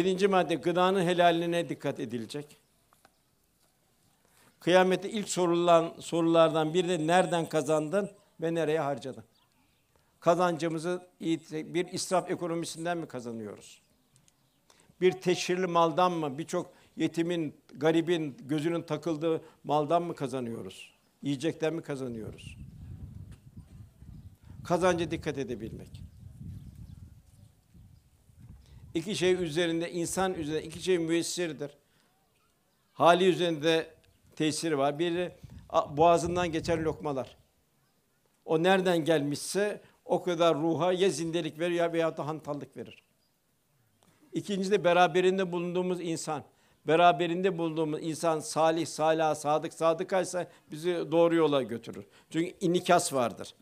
Yedinci madde gıdanın helaline dikkat edilecek. Kıyamette ilk sorulan sorulardan biri de nereden kazandın ve nereye harcadın? Kazancımızı bir israf ekonomisinden mi kazanıyoruz? Bir teşhirli maldan mı, birçok yetimin, garibin gözünün takıldığı maldan mı kazanıyoruz? Yiyecekten mi kazanıyoruz? Kazanca dikkat edebilmek. İki şey üzerinde, insan üzerinde iki şey müessirdir. Hali üzerinde tesiri var. Biri boğazından geçen lokmalar. O nereden gelmişse o kadar ruha ya zindelik verir ya veya da hantallık verir. İkincisi de beraberinde bulunduğumuz insan. Beraberinde bulunduğumuz insan salih, salih, sadık, sadıkaysa bizi doğru yola götürür. Çünkü inikas vardır.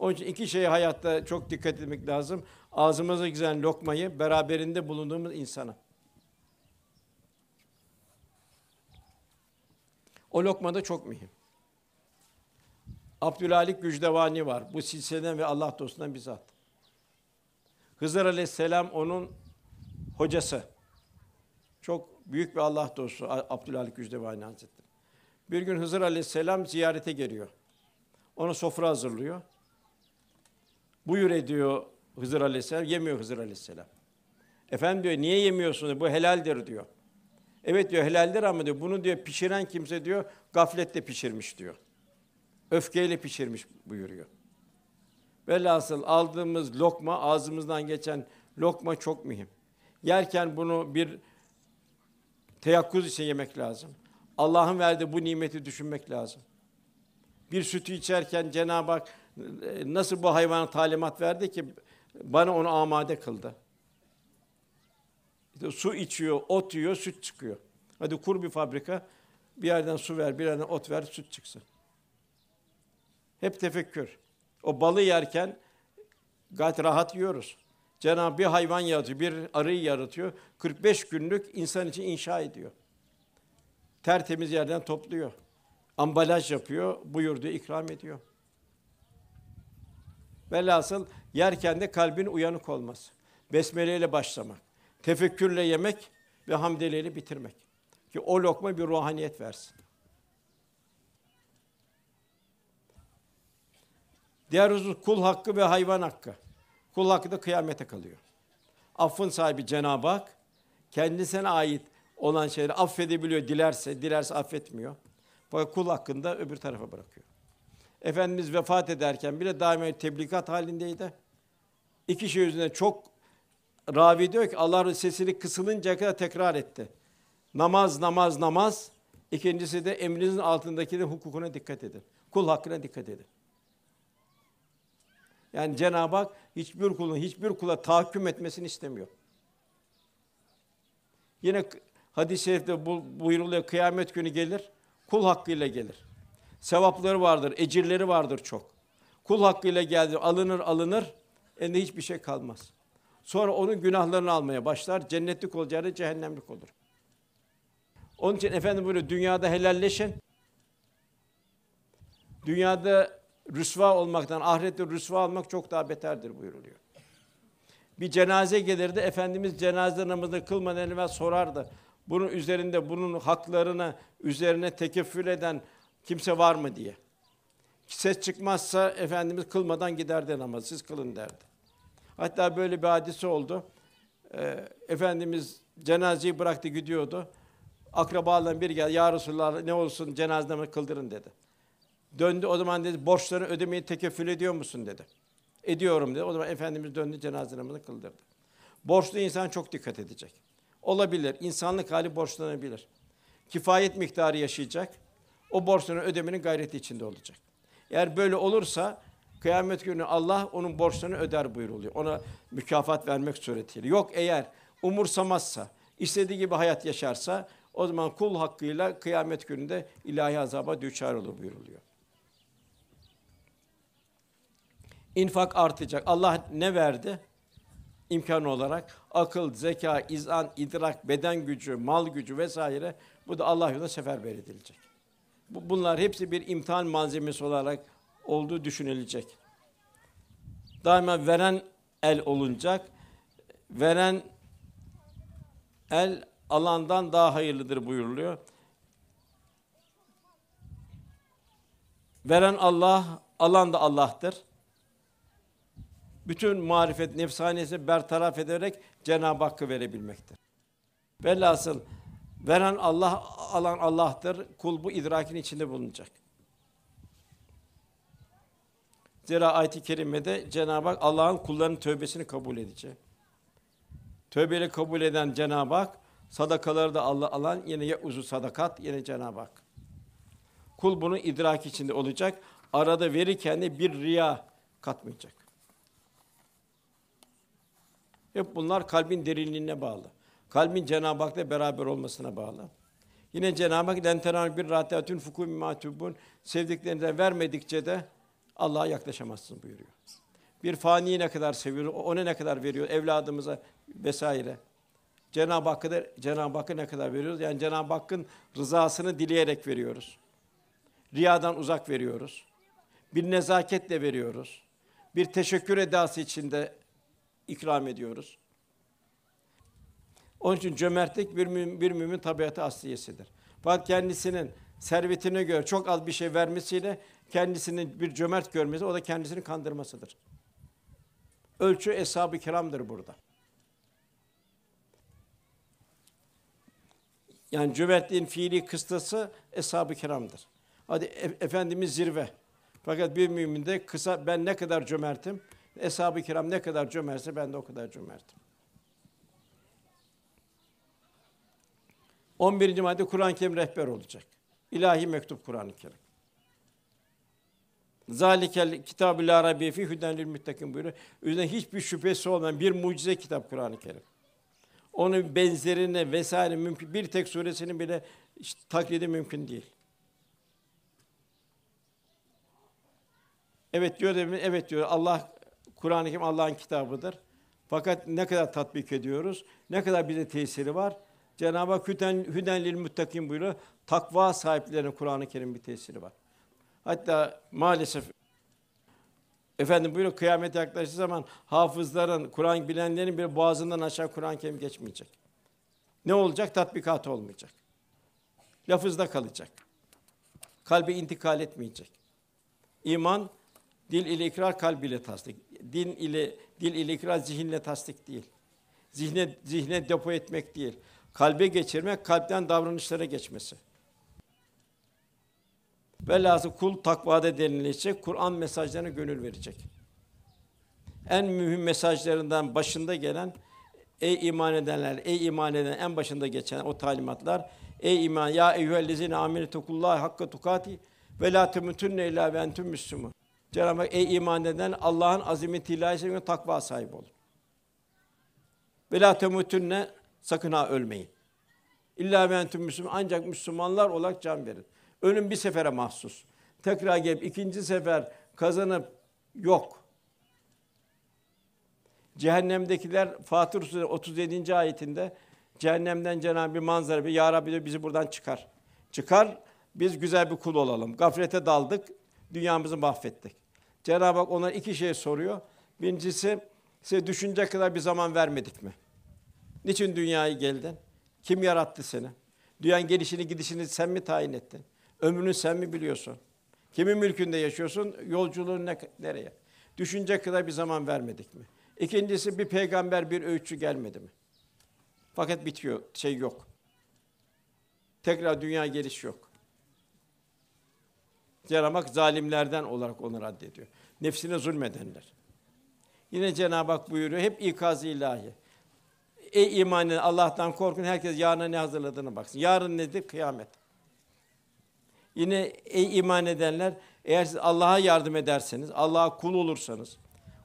Onun için iki şeye hayatta çok dikkat etmek lazım. Ağzımıza güzel lokmayı beraberinde bulunduğumuz insana. O lokma da çok mühim. Abdülhalik Gücdevani var. Bu silsileden ve Allah dostundan bizzat. Hızır Aleyhisselam onun hocası. Çok büyük bir Allah dostu Abdülhalik Gücdevani Hazretleri. Bir gün Hızır Aleyhisselam ziyarete geliyor. Ona sofra hazırlıyor. Buyur ediyor Hızır Aleyhisselam, yemiyor Hızır Aleyhisselam. Efendim diyor, niye yemiyorsunuz? Bu helaldir diyor. Evet diyor, helaldir ama diyor, bunu diyor pişiren kimse diyor, gafletle pişirmiş diyor. Öfkeyle pişirmiş buyuruyor. Velhasıl aldığımız lokma, ağzımızdan geçen lokma çok mühim. Yerken bunu bir teyakkuz için yemek lazım. Allah'ın verdiği bu nimeti düşünmek lazım. Bir sütü içerken Cenab-ı Hak nasıl bu hayvana talimat verdi ki bana onu amade kıldı. İşte su içiyor, ot yiyor, süt çıkıyor. Hadi kur bir fabrika, bir yerden su ver, bir yerden ot ver, süt çıksın. Hep tefekkür. O balı yerken gayet rahat yiyoruz. Cenab-ı bir hayvan yaratıyor, bir arıyı yaratıyor. 45 günlük insan için inşa ediyor. Tertemiz yerden topluyor. Ambalaj yapıyor, buyur diyor, ikram ediyor. Velhasıl yerken de kalbin uyanık olması. Besmele ile başlamak. Tefekkürle yemek ve hamdeleyle bitirmek. Ki o lokma bir ruhaniyet versin. Diğer husus kul hakkı ve hayvan hakkı. Kul hakkı da kıyamete kalıyor. Affın sahibi Cenab-ı Hak kendisine ait olan şeyleri affedebiliyor dilerse, dilerse affetmiyor. Fakat kul hakkında öbür tarafa bırakıyor. Efendimiz vefat ederken bile daima tebligat halindeydi. İki şey yüzünden çok ravi diyor ki Allah'ın sesini kısılınca kadar tekrar etti. Namaz, namaz, namaz. İkincisi de emrinizin altındaki de hukukuna dikkat edin. Kul hakkına dikkat edin. Yani Cenab-ı Hak hiçbir kulun hiçbir kula tahakküm etmesini istemiyor. Yine hadis-i şerifte buyuruluyor kıyamet günü gelir, kul hakkıyla gelir. Sevapları vardır, ecirleri vardır çok. Kul hakkıyla geldi, alınır alınır, elinde hiçbir şey kalmaz. Sonra onun günahlarını almaya başlar, cennetlik olacağını cehennemlik olur. Onun için efendim böyle dünyada helalleşin. Dünyada rüsva olmaktan ahirette rüsva olmak çok daha beterdir buyuruluyor. Bir cenaze gelirdi, Efendimiz cenaze namazını kılmadan evvel sorardı. Bunun üzerinde, bunun haklarına üzerine tekeffül eden kimse var mı diye. Ses çıkmazsa Efendimiz kılmadan giderdi namazı, siz kılın derdi. Hatta böyle bir hadise oldu. Ee, Efendimiz cenazeyi bıraktı gidiyordu. Akrabalarından biri geldi, Ya Resulallah ne olsun cenaze namazı kıldırın dedi. Döndü o zaman dedi borçlarını ödemeyi tekeffül ediyor musun dedi. Ediyorum dedi. O zaman efendimiz döndü cenaze namazını kıldırdı. Borçlu insan çok dikkat edecek. Olabilir. insanlık hali borçlanabilir. Kifayet miktarı yaşayacak. O borçlarını ödemenin gayreti içinde olacak. Eğer böyle olursa kıyamet günü Allah onun borçlarını öder buyuruluyor. Ona mükafat vermek suretiyle. Yok eğer umursamazsa, istediği gibi hayat yaşarsa o zaman kul hakkıyla kıyamet gününde ilahi azaba düçar olur buyuruluyor. İnfak artacak. Allah ne verdi? İmkan olarak akıl, zeka, izan, idrak, beden gücü, mal gücü vesaire bu da Allah yolunda seferber edilecek. Bu, bunlar hepsi bir imtihan malzemesi olarak olduğu düşünülecek. Daima veren el olunacak. veren el alandan daha hayırlıdır buyuruluyor. Veren Allah, alan da Allah'tır. Bütün marifet nefsaniyesi bertaraf ederek Cenab-ı Hakk'ı verebilmektir. Velhasıl veren Allah, alan Allah'tır. Kul bu idrakin içinde bulunacak. Zira ayet-i kerimede Cenab-ı Hak Allah'ın kullarının tövbesini kabul edecek. Tövbeyle kabul eden Cenab-ı Hak sadakaları da Allah alan yine ya uzu sadakat yine Cenab-ı Hak. Kul bunu idrak içinde olacak. Arada verirken de bir riya katmayacak. Hep bunlar kalbin derinliğine bağlı. Kalbin Cenab-ı Hak'la beraber olmasına bağlı. Yine Cenab-ı Hak lentenar bir rahatatun fukum matubun sevdiklerinden vermedikçe de Allah'a yaklaşamazsın buyuruyor. Bir faniyi ne kadar seviyoruz, ona ne kadar veriyor evladımıza vesaire. Cenab-ı Hakk'a da Cenab-ı Hakk'a ne kadar veriyoruz? Yani Cenab-ı Hakk'ın rızasını dileyerek veriyoruz. Riyadan uzak veriyoruz. Bir nezaketle veriyoruz. Bir teşekkür edası içinde ikram ediyoruz. Onun için cömertlik bir mümin, bir mümin tabiatı asliyesidir. Fakat kendisinin servetine göre çok az bir şey vermesiyle kendisini bir cömert görmesi o da kendisini kandırmasıdır. Ölçü eshab-ı kiramdır burada. Yani cömertliğin fiili kıstası eshab-ı kiramdır. Hadi e- efendimiz zirve. Fakat bir mümin de kısa ben ne kadar cömertim, eshab-ı kiram ne kadar cömertse ben de o kadar cömertim. 11. madde Kur'an-ı Kerim rehber olacak. İlahi mektup Kur'an-ı Kerim. Zalikel kitabü la rabbiye fi huden lil muttakin buyuruyor. Üzerine hiçbir şüphesi olmayan bir mucize kitap Kur'an-ı Kerim. Onun benzerine vesaire mümkün bir tek suresinin bile işte, taklidi mümkün değil. Evet diyor demin, evet diyor. Allah Kur'an-ı Kerim Allah'ın kitabıdır. Fakat ne kadar tatbik ediyoruz? Ne kadar bize tesiri var? Cenab-ı Hak hüden, hüden lil muttakin buyuruyor. Takva sahiplerine Kur'an-ı Kerim bir tesiri var. Hatta maalesef Efendim buyuruyor kıyamet yaklaştığı zaman hafızların, Kur'an bilenlerin bir boğazından aşağı Kur'an-ı Kerim geçmeyecek. Ne olacak? Tatbikatı olmayacak. Lafızda kalacak. Kalbe intikal etmeyecek. İman dil ile ikrar, kalb ile tasdik. Din ile dil ile ikrar, zihinle tasdik değil. Zihne zihne depo etmek değil. Kalbe geçirmek, kalpten davranışlara geçmesi. Velhâsıl kul takvada denilecek, Kur'an mesajlarına gönül verecek. En mühim mesajlarından başında gelen ey iman edenler, ey iman eden en başında geçen o talimatlar ey iman ya eyyühellezine amenetukullah hakka tukati ve la temutunne illa ve entüm müslümun. Cenab-ı Hak ey iman eden Allah'ın azimeti ilahisi takva sahibi olun. Ve la temutunne sakın ha ölmeyin. İlla ve entüm müslümun ancak Müslümanlar olarak can verin. Ölüm bir sefere mahsus. Tekrar gelip ikinci sefer kazanıp yok. Cehennemdekiler Fatır Suresi 37. ayetinde cehennemden Cenab-ı bir manzara bir ya Rabbi diyor, bizi buradan çıkar. Çıkar biz güzel bir kul olalım. Gaflete daldık, dünyamızı mahvettik. Cenab-ı Hak ona iki şey soruyor. Birincisi size düşünecek kadar bir zaman vermedik mi? Niçin dünyaya geldin? Kim yarattı seni? Dünyanın gelişini gidişini sen mi tayin ettin? Ömrünü sen mi biliyorsun? Kimin mülkünde yaşıyorsun? Yolculuğun ne, nereye? Düşünecek kadar bir zaman vermedik mi? İkincisi bir peygamber, bir öğütçü gelmedi mi? Fakat bitiyor, şey yok. Tekrar dünya geliş yok. Hak zalimlerden olarak onu reddediyor. Nefsine zulmedenler. Yine Cenab-ı Hak buyuruyor, hep ikaz ilahi. Ey iman eden, Allah'tan korkun, herkes yarına ne hazırladığını baksın. Yarın nedir? Kıyamet. Yine ey iman edenler, eğer siz Allah'a yardım ederseniz, Allah'a kul olursanız,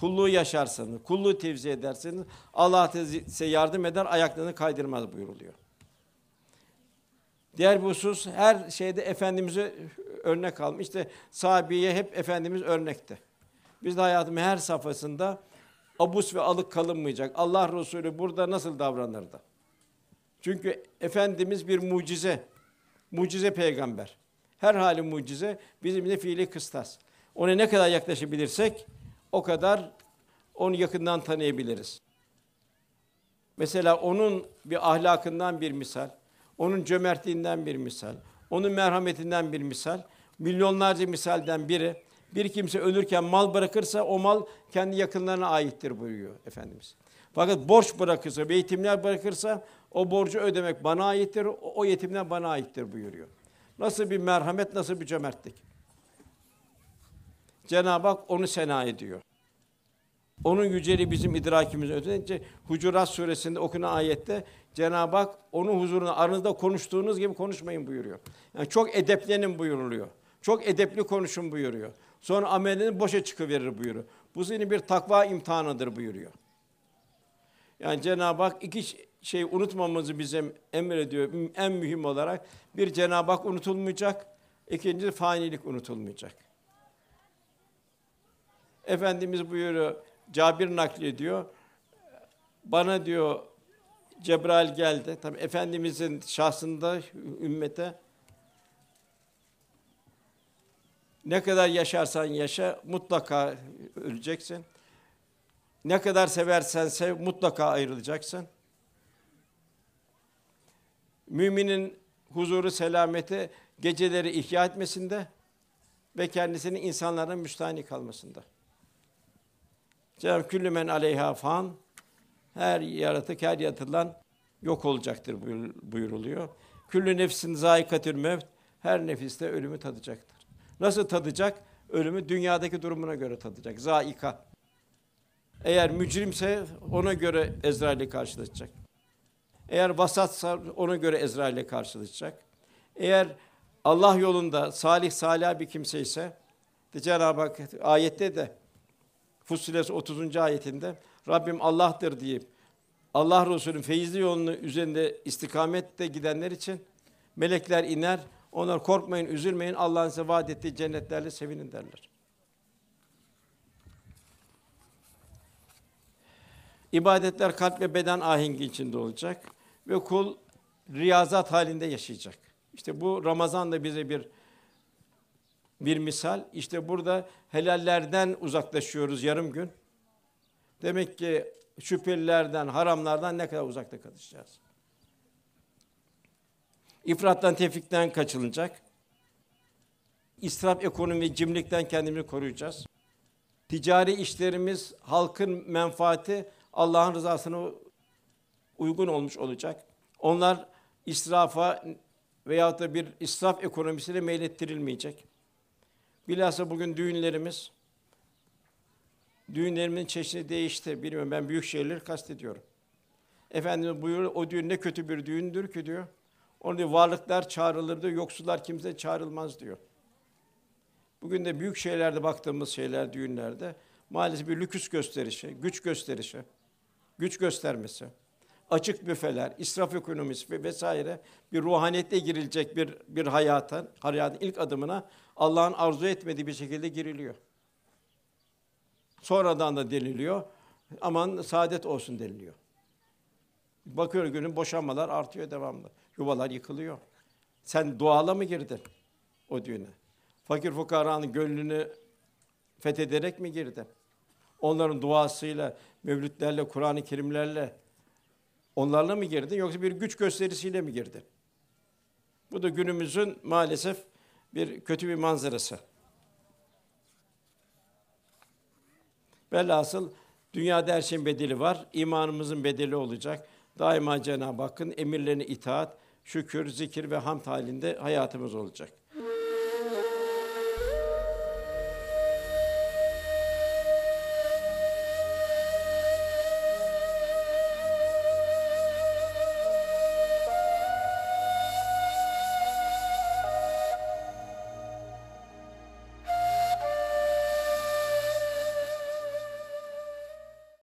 kulluğu yaşarsanız, kulluğu tevzi ederseniz, Allah size yardım eder, ayaklarını kaydırmaz buyuruluyor. Diğer bir husus, her şeyde Efendimiz'e örnek almış. İşte sahabeye hep Efendimiz örnekti. Biz de hayatımın her safhasında abus ve alık kalınmayacak. Allah Resulü burada nasıl davranırdı? Çünkü Efendimiz bir mucize, mucize peygamber. Her hali mucize, bizim de fiili kıstas. Ona ne kadar yaklaşabilirsek o kadar onu yakından tanıyabiliriz. Mesela onun bir ahlakından bir misal, onun cömertliğinden bir misal, onun merhametinden bir misal, milyonlarca misalden biri. Bir kimse ölürken mal bırakırsa o mal kendi yakınlarına aittir buyuruyor Efendimiz. Fakat borç bırakırsa yetimler bırakırsa o borcu ödemek bana aittir, o, yetimler bana aittir buyuruyor. Nasıl bir merhamet, nasıl bir cömertlik. Cenab-ı Hak onu sena ediyor. Onun yüceliği bizim idrakimiz ötedince Hucurat suresinde okunan ayette Cenab-ı Hak onun huzuruna aranızda konuştuğunuz gibi konuşmayın buyuruyor. Yani çok edeplenin buyuruluyor. Çok edepli konuşun buyuruyor. Sonra amelini boşa çıkıverir buyuruyor. Bu senin bir takva imtihanıdır buyuruyor. Yani Cenab-ı Hak iki şey unutmamamızı bize emrediyor. En mühim olarak bir Cenab-ı Hak unutulmayacak, ikincisi fanilik unutulmayacak. Efendimiz buyuruyor, Cabir naklediyor. Bana diyor Cebrail geldi. Tabi Efendimizin şahsında ümmete ne kadar yaşarsan yaşa mutlaka öleceksin. Ne kadar seversen sev mutlaka ayrılacaksın. Müminin huzuru, selameti geceleri ihya etmesinde ve kendisini insanlardan müstahni kalmasında. Cenab-ı Küllü men aleyha fan her yaratık, her yaratılan yok olacaktır buyuruluyor. Küllü nefsin zayikatül mevt her nefiste ölümü tadacaktır. Nasıl tadacak? Ölümü dünyadaki durumuna göre tadacak. Zaika. Eğer mücrimse ona göre Ezrail'le karşılaşacak. Eğer vasatsa ona göre Ezrail'le karşılaşacak. Eğer Allah yolunda salih salih bir kimse ise Cenab-ı Hak ayette de Fussilet 30. ayetinde Rabbim Allah'tır deyip Allah Resulü'nün feyizli yolunu üzerinde istikamette gidenler için melekler iner. Onlar korkmayın, üzülmeyin. Allah'ın size vaat ettiği cennetlerle sevinin derler. İbadetler kalp ve beden ahengi içinde olacak ve kul riyazat halinde yaşayacak. İşte bu Ramazan da bize bir bir misal. İşte burada helallerden uzaklaşıyoruz yarım gün. Demek ki şüphelilerden, haramlardan ne kadar uzakta kalacağız. İfrattan, tefrikten kaçılacak. İsraf ekonomi, cimrilikten kendimizi koruyacağız. Ticari işlerimiz, halkın menfaati Allah'ın rızasına uygun olmuş olacak. Onlar israfa veyahut da bir israf ekonomisine meylettirilmeyecek. Bilhassa bugün düğünlerimiz, düğünlerimin çeşidi değişti. Bilmiyorum ben büyük şehirleri kastediyorum. Efendimiz buyuruyor, o düğün ne kötü bir düğündür ki diyor. Onu diyor, varlıklar çağrılırdı, yoksullar kimse çağrılmaz diyor. Bugün de büyük şeylerde baktığımız şeyler düğünlerde maalesef bir lüküs gösterişi, güç gösterişi, güç göstermesi, açık büfeler, israf ekonomisi ve vesaire bir ruhaniyette girilecek bir bir hayata, hayatın ilk adımına Allah'ın arzu etmediği bir şekilde giriliyor. Sonradan da deniliyor. Aman saadet olsun deniliyor. Bakıyor günün boşanmalar artıyor devamlı. Yuvalar yıkılıyor. Sen duala mı girdin o düğüne? Fakir fukaranın gönlünü fethederek mi girdin? Onların duasıyla, mevlütlerle, Kur'an-ı Kerimlerle onlarla mı girdin yoksa bir güç gösterisiyle mi girdin? Bu da günümüzün maalesef bir kötü bir manzarası. Velhasıl dünyada her şeyin bedeli var. İmanımızın bedeli olacak. Daima Cenab-ı Hakk'ın emirlerine itaat, şükür, zikir ve hamd halinde hayatımız olacak.